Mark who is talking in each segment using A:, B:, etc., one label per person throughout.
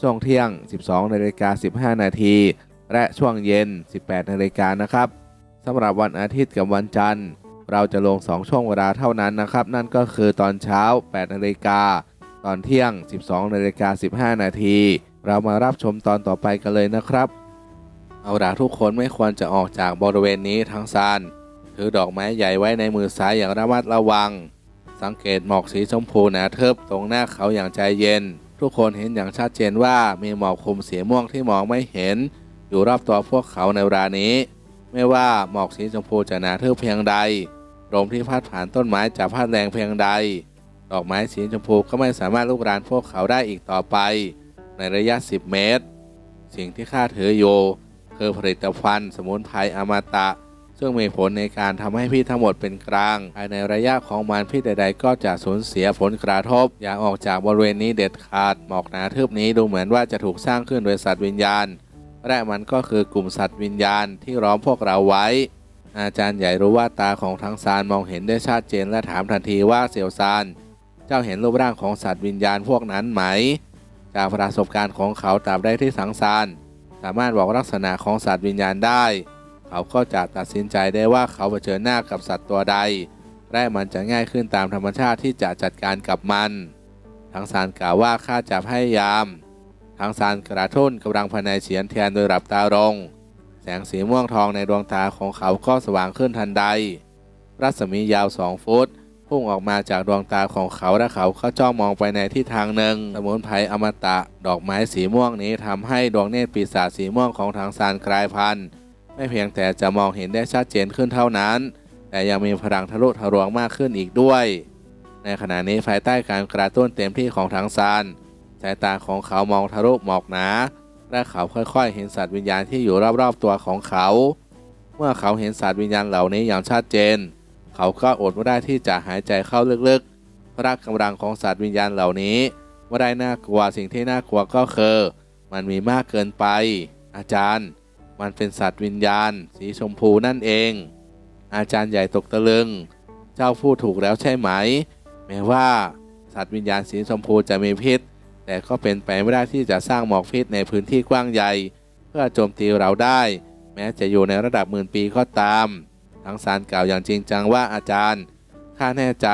A: ช่วงเที่ยง 12นาฬิกา15 นาที และช่วงเย็น 18นาฬิกานะครับสำหรับวันอาทิตย์กับวันจันทร์ เราจะลง 2 ช่วงเวลาเท่านั้นนะครับ นั่นก็คือตอนเช้า 8นาฬิกาตอนเที่ยง 12นาฬิกา15 นาที เรามารับชมตอนต่อไปกันเลยนะครับ เอาล่ะทุกคนไม่ควรจะออกจากบริเวณนี้ทั้งซานถือดอกไม้ใหญ่ไว้ในมือซ้ายอย่างระมัดระวัง สังเกตหมอกสีชมพูหนาเทิบตรงหน้าเขาอย่างใจเย็น ทุกคนเห็นอย่างชัดเจนว่ามีหมอกคลุมสีม่วงที่มองไม่เห็น อยู่รอบตัวพวกเขาในเวลานี้ ไม่ว่าหมอกสีชมพูจะหนาทึบเพียงใดลมที่พัดผ่านต้นไม้จะพัดแรงเพียงใด ดอกไม้สีชมพูก็ไม่สามารถลุกรานพวกเขาได้อีกต่อไป ในระยะ 10 เมตร สิ่งที่ข้าถืออยู่คือผลิตภัณฑ์ สมุนไพรอมตะ ซึ่งมีผลในการทำให้พิษทั้งหมดเป็นกลางภายในระยะของมันพิษใด ๆ ก็จะสูญเสียผลกระทบ อย่าออกจากบริเวณนี้เด็ดขาดหมอกหนาทึบนี้ดูเหมือนว่าจะถูกสร้างขึ้นโดยสัตว์วิญญาณ และมันก็คือกลุ่มสัตว์วิญญาณที่ล้อมพวกเราไว้ อาจารย์ใหญ่รู้ว่าตาของทั้งซานมองเห็นได้ชัดเจนและถามทันทีว่าเสี่ยวซาน เจ้าเห็นรูปร่างของสัตว์วิญญาณพวกนั้นไหม จากประสบการณ์ของเขาตาบได้ที่สังสารสามารถบอกลักษณะของสัตว์วิญญาณได้ เขาก็จะตัดสินใจได้ว่าเขาเผชิญหน้ากับสัตว์ตัวใด และมันจะง่ายขึ้นตามธรรมชาติที่จะจัดการกับมัน ทั้งสารกล่าวว่าข้าจะพยายาม ทั้งสารกระทุ่นกำลังภายในเฉียนเทียนโดยหลับตาลง แสงสีม่วงทองในดวงตาของเขาก็สว่างขึ้นทันใด รัศมียาวสองฟุตพุ่งออกมาจากดวงตาของเขาและเขาก็จ้องมองไปในที่ทางหนึ่งสมุนไพรอมตะ ดอกไม้สีม่วงนี้ทำให้ดวงเนตรปีศาจสีม่วงของทางซานกลายพันธุ์ ไม่เพียงแต่จะมองเห็นได้ชัดเจนขึ้นเท่านั้น แต่ยังมีพลังทะลุทะลวงมากขึ้นอีกด้วย ในขณะนี้ภายใต้การกระตุ้นเต็มที่ของทางซานสายตาของเขามองทะลุหมอกหนาและเขาค่อยๆ เห็นสัตว์วิญญาณที่อยู่รอบๆตัวของเขา เมื่อเขาเห็นสัตว์วิญญาณเหล่านี้อย่างชัดเจน เขาก็อดไม่ได้ที่จะหายใจเข้าลึกๆพละกำลังของสัตว์วิญญาณเหล่านี้ไม่ได้น่ากลัวสิ่งที่น่ากลัวก็คือ มันมีมากเกินไป อาจารย์ มันเป็นสัตว์วิญญาณ สีชมพูนั่นเอง อาจารย์ใหญ่ตกตะลึง เจ้าพูดถูกแล้วใช่ไหม แม้ว่าสัตว์วิญญาณสีชมพูจะมีพิษ แต่ก็เป็นไปไม่ได้ที่จะสร้างหมอกพิษในพื้นที่กว้างใหญ่ เพื่อโจมตีเราได้ แม้จะอยู่ในระดับหมื่นปีก็ตามทั้งสารกล่าวอย่างจริงจังว่าอาจารย์ข้าแน่ใจ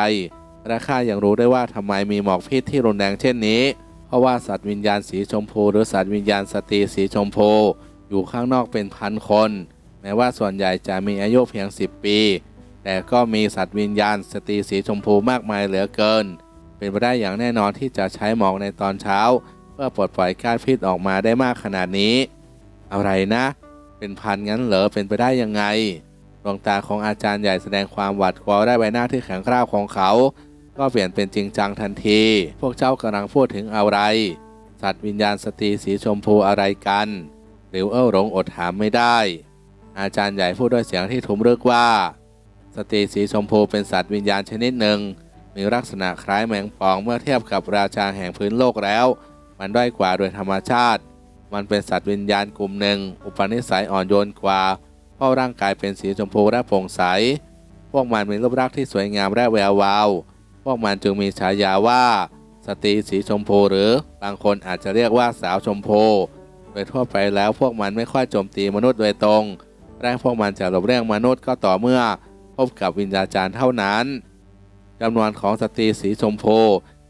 A: และข้ายังรู้ได้ว่าทำไมมีหมอกพิษที่รุนแรงเช่นนี้ เพราะว่าสัตว์วิญญาณสีชมพู หรือสัตว์วิญญาณสตรีสีชมพู อยู่ข้างนอกเป็นพันคน แม้ว่าส่วนใหญ่จะมีอายุเพียง 10 ปี แต่ก็มีสัตว์วิญญาณสตรีสีชมพูมากมายเหลือเกิน เป็นไปได้อย่างแน่นอนที่จะใช้หมอกในตอนเช้า เพื่อปลดปล่อยก๊าซพิษออกมาได้มากขนาดนี้ อะไรนะ เป็นพันงั้นเหรอเป็นไปได้ยังไงดวงตาของอาจารย์ใหญ่แสดงความหวาดกลัวได้ใบหน้าที่แข็งกร้าวของเขา ก็เปลี่ยนเป็นจริงจังทันที พวกเจ้ากำลังพูดถึงอะไร สัตว์วิญญาณสตรีสีชมพูอะไรกัน หลิวเอ้าหลงอดถามไม่ได้ อาจารย์ใหญ่พูดด้วยเสียงที่ทุ้มรึกว่า สตรีสีชมพูเป็นสัตว์วิญญาณชนิดหนึ่ง มีลักษณะคล้ายแมงป่องเมื่อเทียบกับราชาแห่งพื้นโลกแล้ว มันด้อยกว่าโดยธรรมชาติ มันเป็นสัตว์วิญญาณกลุ่มหนึ่ง อุปนิสัยอ่อนโยนกว่าเพราะร่างกายเป็นสีชมพูและโปร่งใส พวกมันมีรูปร่างที่สวยงามและแวววาว พวกมันจึงมีฉายาว่า สตรีสีชมพูหรือบางคนอาจจะเรียกว่าสาวชมพู โดยทั่วไปแล้วพวกมันไม่ค่อยโจมตีมนุษย์โดยตรงและพวกมันจะหลบเลี่ยงมนุษย์ก็ต่อเมื่อพบกับวิญญาจารย์เท่านั้นจำนวนของสตรีสีชมพู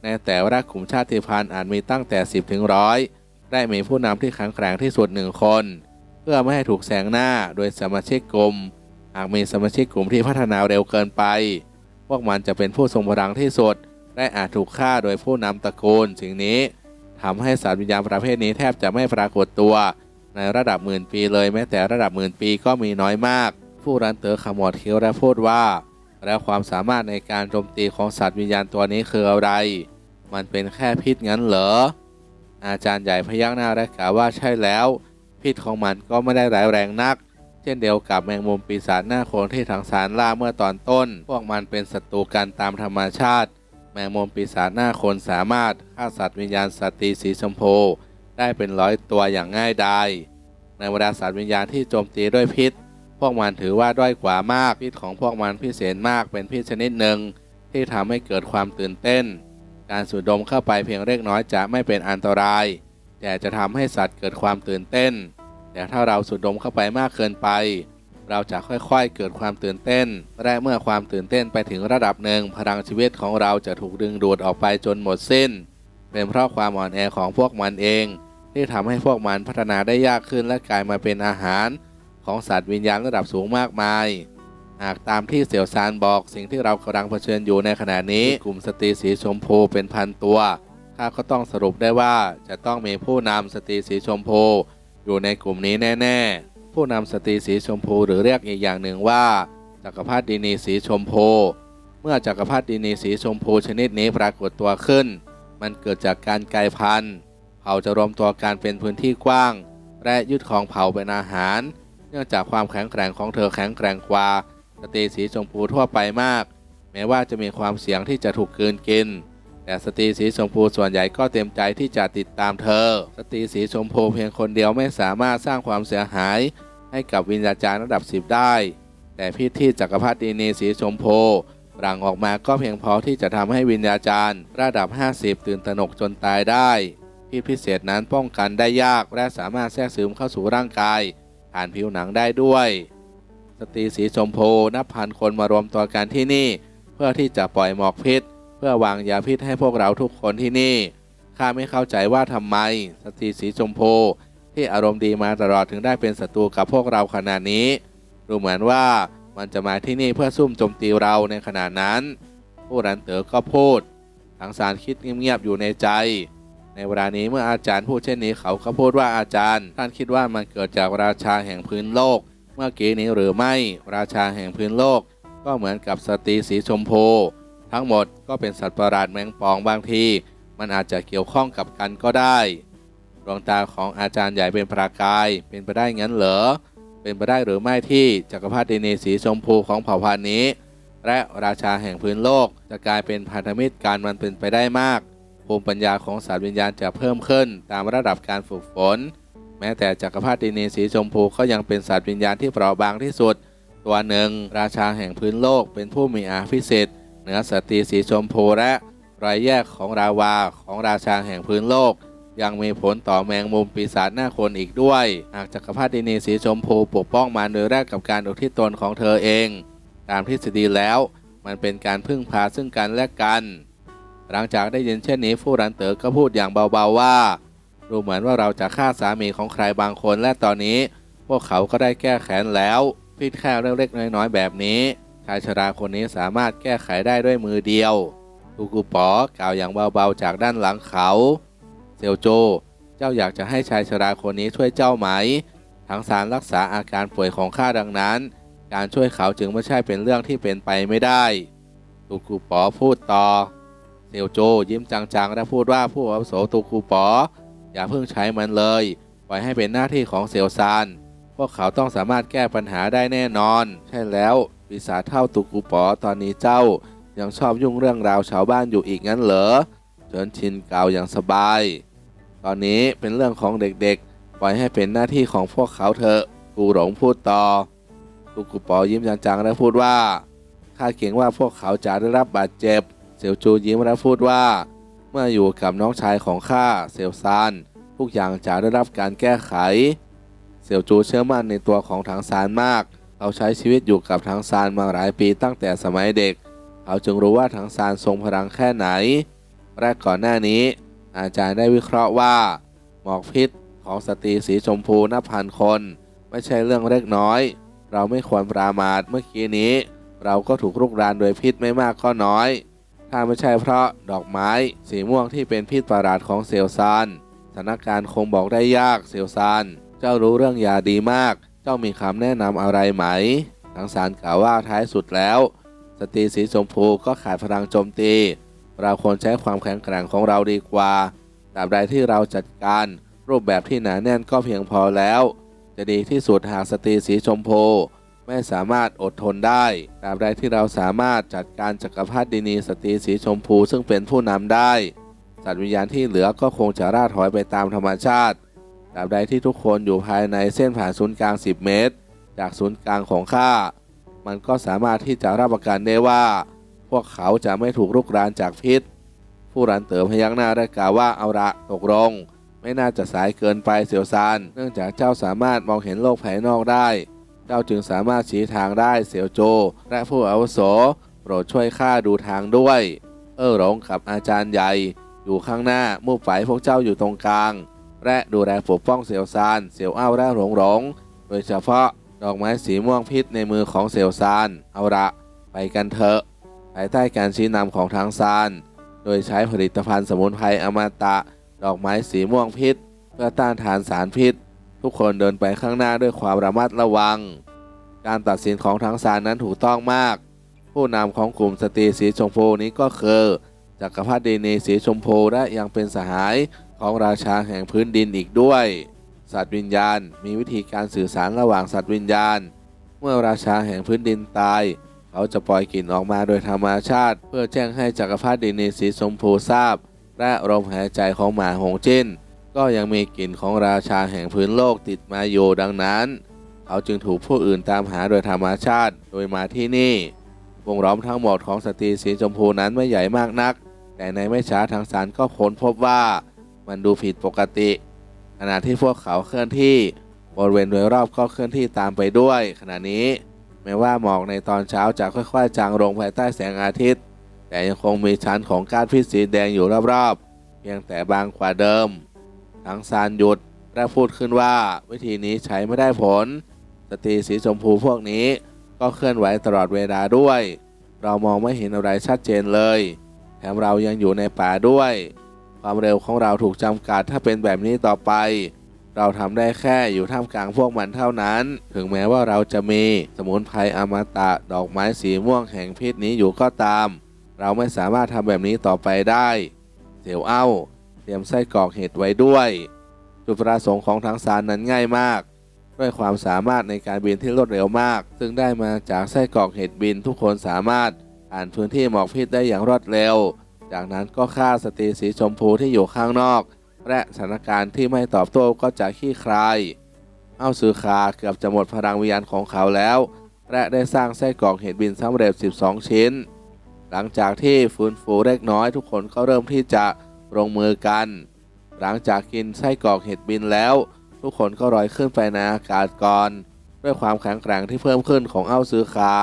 A: ในแต่ละกลุ่มชาติพันธุ์อาจมีตั้งแต่ 10 ถึงร้อยและมีผู้นำที่แข็งแกร่งที่สุดหนึ่งคน เพื่อไม่ให้ถูกแสงหน้าโดยสมาชิกกลุ่มหากมีสมาชิกกลุ่มที่พัฒนาเร็วเกินไป พวกมันจะเป็นผู้ทรงพลังที่สุด และอาจถูกฆ่าโดยผู้นำตระกูลสิ่งนี้ ทำให้สัตว์วิญญาณประเภทนี้แทบจะไม่ปรากฏตัว ในระดับหมื่นปีเลยแม้แต่ระดับหมื่นปีก็มีน้อยมาก ผู้รันเตอร์ขมวดคิ้วและพูดว่า แล้วความสามารถในการโจมตีของสัตว์วิญญาณตัวนี้คืออะไร มันเป็นแค่พิษงั้นเหรอ อาจารย์ใหญ่พยักหน้าและกล่าวว่าใช่แล้ว พิษของมันก็ไม่ได้ร้ายแรงนัก เช่นเดียวกับแมงมุมปีศาจหน้าโคนที่ทางสารล่าเมื่อตอนต้น พวกมันเป็นศัตรูกันตามธรรมชาติ แมงมุมปีศาจหน้าโคนสามารถฆ่าสัตว์วิญญาณสตรีสีชมพูได้เป็นร้อยตัวอย่างง่ายดายในบรรดาสัตว์วิญญาณที่โจมตีด้วยพิษ พวกมันถือว่าด้อยกว่ามากพิษของพวกมันพิเศษมากเป็นพิษชนิดหนึ่ง ที่ทำให้เกิดความตื่นเต้น การสูดดมเข้าไปเพียงเล็กน้อยจะไม่เป็นอันตราย แต่จะทำให้สัตว์เกิดความตื่นเต้น แต่ถ้าเราสูดดมเข้าไปมากเกินไป เราจะค่อยๆ เกิดความตื่นเต้น และเมื่อความตื่นเต้นไปถึงระดับหนึ่ง พลังชีวิตของเราจะถูกดึงดูดออกไปจนหมดสิ้น เป็นเพราะความอ่อนแอของพวกมันเอง ที่ทำให้พวกมันพัฒนาได้ยากขึ้นและกลายมาเป็นอาหาร ของสัตว์วิญญาณระดับสูงมากมาย หากตามที่เสี่ยวซานบอกสิ่งที่เรากำลังเผชิญอยู่ในขณะนี้ กลุ่มสตรีสีชมพูเป็นพันตัวข้าก็ต้องสรุปได้ว่าจะต้องมีผู้นำสตรีสีชมพูอยู่ในกลุ่มนี้แน่ ๆ ผู้นำสตรีสีชมพูหรือเรียกอีกอย่างหนึ่งว่า จักรพรรดินีสีชมพู เมื่อจักรพรรดินีสีชมพูชนิดนี้ปรากฏตัวขึ้น มันเกิดจากการกลายพันธุ์ เผ่าจะรวมตัวกันเป็นพื้นที่กว้าง และยึดของเผ่าเป็นอาหาร เนื่องจากความแข็งแกร่งของเธอแข็งแกร่งกว่าสตรีสีชมพูทั่วไปมาก แม้ว่าจะมีความเสี่ยงที่จะถูกกืนกิน แต่สตรีสีชมพูส่วนใหญ่ก็เต็มใจที่จะติดตามเธอ สตรีสีชมพูเพียงคนเดียวไม่สามารถสร้างความเสียหาย ให้กับวิญญาจารย์ระดับสิบได้ แต่พิษที่จักรพรรดินีสีชมพูหลังออกมาก็เพียงพอที่จะทำให้วิญญาจารย์ ระดับ 50 ตื่นตระหนกจนตายได้พิษพิเศษนั้นป้องกันได้ยากและสามารถแทรกซึมเข้าสู่ร่างกาย ผ่านผิวหนังได้ด้วย สตรีสีชมพูนับพันคนมารวมตัวกันที่นี่ เพื่อที่จะปล่อยหมอกพิษ เพื่อวางยาพิษให้พวกเราทุกคนที่นี่ ข้าไม่เข้าใจว่าทำไมสตรีสีชมพูที่อารมณ์ดีมาตลอดถึงได้เป็นศัตรูกับพวกเราขนาดนี้ ดูเหมือนว่ามันจะมาที่นี่เพื่อซุ่มโจมตีเราในขณะนั้น ผู้รันเต๋อก็พูดทางสารคิดเงียบๆอยู่ในใจ ในเวลานี้เมื่ออาจารย์พูดเช่นนี้เขาก็พูดว่าอาจารย์ ท่านคิดว่ามันเกิดจากราชาแห่งพื้นโลก เมื่อกี้นี้หรือไม่ราชาแห่งพื้นโลก ก็เหมือนกับสตรีสีชมพู ทั้งหมดก็เป็นสัตว์ประหลาดแมงป่องบางที มันอาจจะเกี่ยวข้องกับกันก็ได้ดวงตาของอาจารย์ใหญ่เป็นประกาย เป็นไปได้งั้นเหรอ เป็นไปได้หรือไม่ที่จักรพรรดินีสีชมพูของเผ่าพันธุ์นี้ และราชาแห่งพื้นโลกจะกลายเป็นพันธมิตรกันมันเป็นไปได้มากภูมิปัญญาของสัตว์วิญญาณจะเพิ่มขึ้น ตามระดับการฝึกฝน แม้แต่จักรพรรดินีสีชมพูก็ยังเป็นสัตว์วิญญาณที่เปราะบางที่สุด ตัวหนึ่ง ราชาแห่งพื้นโลกเป็นผู้มีอาภิสิทธิ์ นือสตรีสีชมพูและรอยแยกของราวาของราชาแห่งพื้นโลก ยังมีผลต่อแมงมุมปีศาจหน้าคนอีกด้วย หากจักรพรรดินีสีชมพูปกป้องมันโดยแรกกับการอุทิศตนของเธอเอง ตามทฤษฎีแล้ว มันเป็นการพึ่งพาซึ่งกันและกัน หลังจากได้ยินเช่นนี้ฟู่รันเต๋อก็พูดอย่างเบาๆว่าดูเหมือนว่าเราจะฆ่าสามีของใครบางคนและตอนนี้ พวกเขาก็ได้แก้แค้นแล้วพิษแค่เล็กๆน้อยๆแบบนี้ายชราคนนี้สามารถแก้ไขได้ด้วยมือเดียวตูกูปอกล่าวอย่างเบาๆจากด้านหลังเขา เซียวโจ เจ้าอยากจะให้ชายชราคนนี้ช่วยเจ้าไหม ทั้งสารรักษาอาการป่วยของข้าดังนั้น การช่วยเขาจึงไม่ใช่เป็นเรื่องที่เป็นไปไม่ได้ตูกูปอพูดต่อ เซียวโจยิ้มจังๆและพูดว่าผู้อาวุโสตูกูปอ อย่าเพิ่งใช้มันเลย ปล่อยให้เป็นหน้าที่ของเซียวซาน พวกเขาต้องสามารถแก้ปัญหาได้แน่นอน ใช่แล้ว ปีศาจเท่าตุกูปอตอนนี้เจ้ายังชอบยุ่งเรื่องราวชาวบ้านอยู่อีกงั้นเหรอเจินชินกล่าวอย่างสบาย ตอนนี้เป็นเรื่องของเด็กๆ ปล่อยให้เป็นหน้าที่ของพวกเขาเถอะ กูหลงพูดต่อตุกูปอยิ้มจังๆและพูดว่าข้าเกรงว่าพวกเขาจะได้รับบาดเจ็บเซียวจูยิ้มและพูดว่า เมื่ออยู่กับน้องชายของข้าเซียวซานทุกอย่างจะได้รับการแก้ไข เสี่ยวจูเชื่อมั่นในตัวของถังซานมาก เขาใช้ชีวิตอยู่กับถังซานมาหลายปีตั้งแต่สมัยเด็ก เขาจึงรู้ว่าถังซานทรงพลังแค่ไหน แรกก่อนหน้านี้ อาจารย์ได้วิเคราะห์ว่า หมอกพิษของสตรีสีชมพูนับพันคน ไม่ใช่เรื่องเล็กน้อย เราไม่ควรประมาทเมื่อกี้นี้ เราก็ถูกรุกรานโดยพิษไม่มากก็น้อย ถ้าไม่ใช่เพราะดอกไม้สีม่วงที่เป็นพิษประหลาดของเซลซานสถานการณ์คงบอกได้ยากเซลซานเจ้ารู้เรื่องยาดีมาก เจ้ามีคำแนะนำอะไรไหมทั้งสารกล่าวว่าท้ายสุดแล้ว สตรีสีชมพูก็ขาดพลังโจมตี เราควรใช้ความแข็งแกร่งของเราดีกว่าตราบใดที่เราจัดการรูปแบบที่หนาแน่นก็เพียงพอแล้ว จะดีที่สุดหากสตรีสีชมพูไม่สามารถอดทนได้ตราบใดที่เราสามารถจัดการจักรพรรดินีสตรีสีชมพูซึ่งเป็นผู้นำได้ สัตว์วิญญาณที่เหลือก็คงจะร่าถอยไปตามธรรมชาติ ตราบใดที่ทุกคนอยู่ภายในเส้นผ่านศูนย์กลาง 10 เมตร จากศูนย์กลางของข้า มันก็สามารถที่จะรับประกันได้ว่า พวกเขาจะไม่ถูกรุกรานจากพิษ ผู้รันเต๋อพยักหน้าได้กล่าวว่าเอาละตกลงไม่น่าจะสายเกินไปเสียวซาน เนื่องจากเจ้าสามารถมองเห็นโลกภายนอกได้ เจ้าจึงสามารถชี้ทางได้เสียวโจ และผู้อาวุโสโปรดช่วยข้าดูทางด้วย เออหลงกับอาจารย์ใหญ่ อยู่ข้างหน้ามู่ไปพวกเจ้าอยู่ตรงกลาง และดูแลปกป้องเสียวซาน เสียวอ้าวและหลงหลง โดยเฉพาะดอกไม้สีม่วงพิษในมือของเสียวซาน เอาละไปกันเถอะ ภายใต้การชี้นำของทางซาน โดยใช้ผลิตภัณฑ์สมุนไพรอมตะ ดอกไม้สีม่วงพิษ เพื่อต้านทานสารพิษ ทุกคนเดินไปข้างหน้าด้วยความระมัดระวัง การตัดสินของทางซานนั้นถูกต้องมาก ผู้นำของกลุ่มสตรีสีชมพูนี้ก็คือจักรพรรดินีสีชมพูและยังเป็นสหาย ของราชาแห่งพื้นดินอีกด้วย สัตว์วิญญาณมีวิธีการสื่อสารระหว่างสัตว์วิญญาณ เมื่อราชาแห่งพื้นดินตาย เขาจะปล่อยกลิ่นออกมาโดยธรรมชาติ เพื่อแจ้งให้จักรพรรดินีสีชมพูทราบ และลมหายใจของหมาหงจิ้น ก็ยังมีกลิ่นของราชาแห่งพื้นโลกติดมาอยู่ดังนั้น เขาจึงถูกผู้อื่นตามหาโดยธรรมชาติโดยมาที่นี่วงล้อมทั้งหมดของสตรีสีชมพูนั้นไม่ใหญ่มากนัก แต่ในไม่ช้าทางสารก็ค้นพบว่า มันดูผิดปกติ ขณะที่พวกเขาเคลื่อนที่บริเวณโดยรอบก็เคลื่อนที่ตามไปด้วย ขณะนี้แม้ว่าหมอกในตอนเช้าจะค่อยๆ จางลงภายใต้แสงอาทิตย์ แต่ยังคงมีชั้นของก๊าซพิษสีแดงอยู่รอบๆ เพียงแต่บางกว่าเดิม ทั้งซานหยุดและพูดขึ้นว่าวิธีนี้ใช้ไม่ได้ผล สตรีสีชมพูพวกนี้ก็เคลื่อนไหวตลอดเวลาด้วย เรามองไม่เห็นอะไรชัดเจนเลย แถมเรายังอยู่ในป่าด้วย ความเร็วของเราถูกจำกัดถ้าเป็นแบบนี้ต่อไป เราทำได้แค่อยู่ท่ามกลางพวกมันเท่านั้น ถึงแม้ว่าเราจะมีสมุนไพรอมตะดอกไม้สีม่วงแห่งพิษนี้อยู่ก็ตาม เราไม่สามารถทำแบบนี้ต่อไปได้เสียวเอ้า เตรียมไส้กรอกเห็ดไว้ด้วยจุดประสงค์ของทางซานนั้นง่ายมาก ด้วยความสามารถในการบินที่รวดเร็วมาก ซึ่งได้มาจากไส้กรอกเห็ดบินทุกคนสามารถผ่านพื้นที่หมอกพิษได้อย่างรวดเร็ว จากนั้นก็ฆ่าสตรีสีชมพูที่อยู่ข้างนอก และสถานการณ์ที่ไม่ตอบโต้ก็จะขี้คลายเอาซือคาเกือบจะหมดพลังวิญญาณของเขาแล้ว และได้สร้างไส้กรอกเห็ดบินสำเร็จ 12 ชิ้น หลังจากที่ฟื้นฟูเล็กน้อยทุกคนก็เริ่มที่จะลงมือกัน หลังจากกินไส้กรอกเห็ดบินแล้ว ทุกคนก็ลอยขึ้นไปในอากาศก่อน ด้วยความแข็งแกร่งที่เพิ่มขึ้นของเอ้าซือคา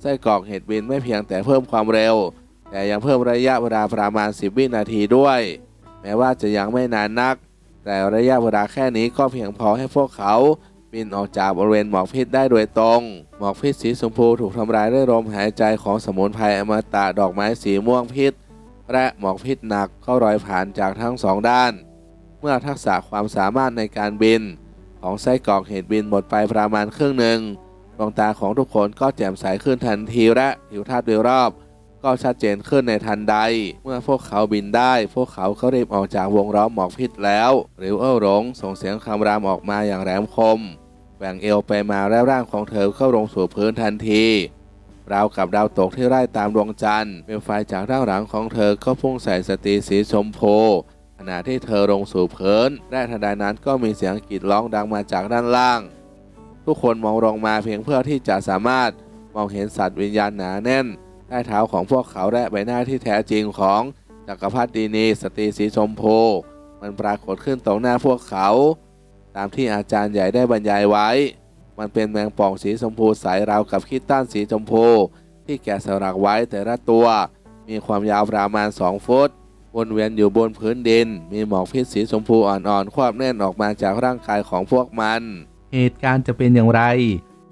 A: ไส้กรอกเห็ดบินไม่เพียงแต่เพิ่มความเร็ว แต่ยังเพิ่มระยะเวลาประมาณ 10 วินาทีด้วย แม้ว่าจะยังไม่นานนัก แต่ระยะเวลาแค่นี้ก็เพียงพอให้พวกเขาบินออกจากบริเวณหมอกพิษได้โดยตรง หมอกพิษสีชมพูถูกทำลายด้วยลมหายใจของสมุนไพรอมตะดอกไม้สีม่วงพิษ และหมอกพิษหนักก็ลอยผ่านจากทั้งสองด้าน เมื่อทักษะความสามารถในการบิน ของไส้กรอกเห็ดบินหมดไปประมาณครึ่งหนึ่งดวงตาของทุกคนก็แจ่มใสขึ้นทันทีและทิวทัศน์โดยรอบ ก็ชัดเจนขึ้นในทันใด เมื่อพวกเขาบินได้ พวกเขาก็รีบออกจากวงล้อมหมอกพิษแล้วริวเอ้าหลงส่งเสียงคำรามออกมาอย่างแหลมคมแหว่งเอวไปมาและร่างของเธอเข้าลงสู่พื้นทันทีราวกับดาวตกที่ไล่ตามดวงจันทร์เปลวไฟจากด้านหลังของเธอก็พุ่งใส่สตรีสีชมพูขณะที่เธอลงสู่พื้นและทันใดนั้นก็มีเสียงกรีดร้องดังมาจากด้านล่าง ทุกคนมองลงมาเพียงเพื่อที่จะสามารถมองเห็นสัตว์วิญญาณหนาแน่น ใต้เท้าของพวกเขาและใบหน้าที่แท้จริงของจักรพรรดินีสตรีสีชมพู มันปรากฏขึ้นตรงหน้าพวกเขา ตามที่อาจารย์ใหญ่ได้บรรยายไว้ มันเป็นแมงป่องสีชมพูใสราวกับคิดต้านสีชมพู ที่แกะสลักไว้แต่ละตัว มีความยาวประมาณ 2 ฟุตวนเวียนอยู่บนพื้นดิน มีหมอกพิษสีชมพูอ่อนๆ ควบแน่นออกมาจากร่างกายของพวกมัน
B: เหเหตุการณ์จะเป็นอย่างไร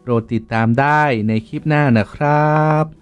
B: โปรดติดตามได้ในคลิปหน้านะครับ